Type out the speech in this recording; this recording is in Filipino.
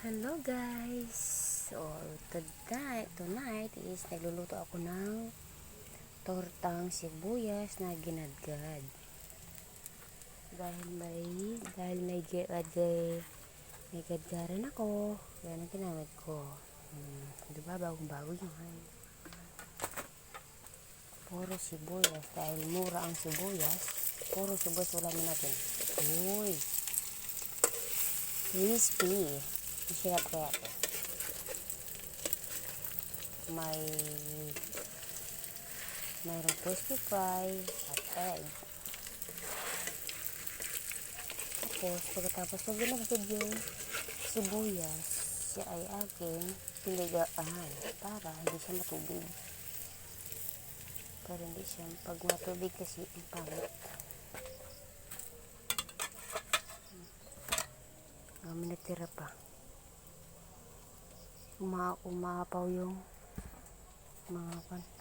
Hello guys! So, tonight, tonight is nagluluto ako ng tortang sibuyas na ginadgad. Dahil may, dahil may gadgad, may gadgaran ako, yan ang ginamit ko. Hmm, di ba? Bagong bago yan. Puro sibuyas. Dahil mura ang sibuyas, puro sibuyas wala natin. Uy! crispy. Masarap kaya ito. May mayroong crispy fry at egg. Tapos, pagkatapos ko binagod yung sibuyas, siya ay aking pinigaan para hindi siya matubig. Para hindi siya, pag matubig kasi ang pangit. Kami natira pa. Uma umapaw yung mga pan.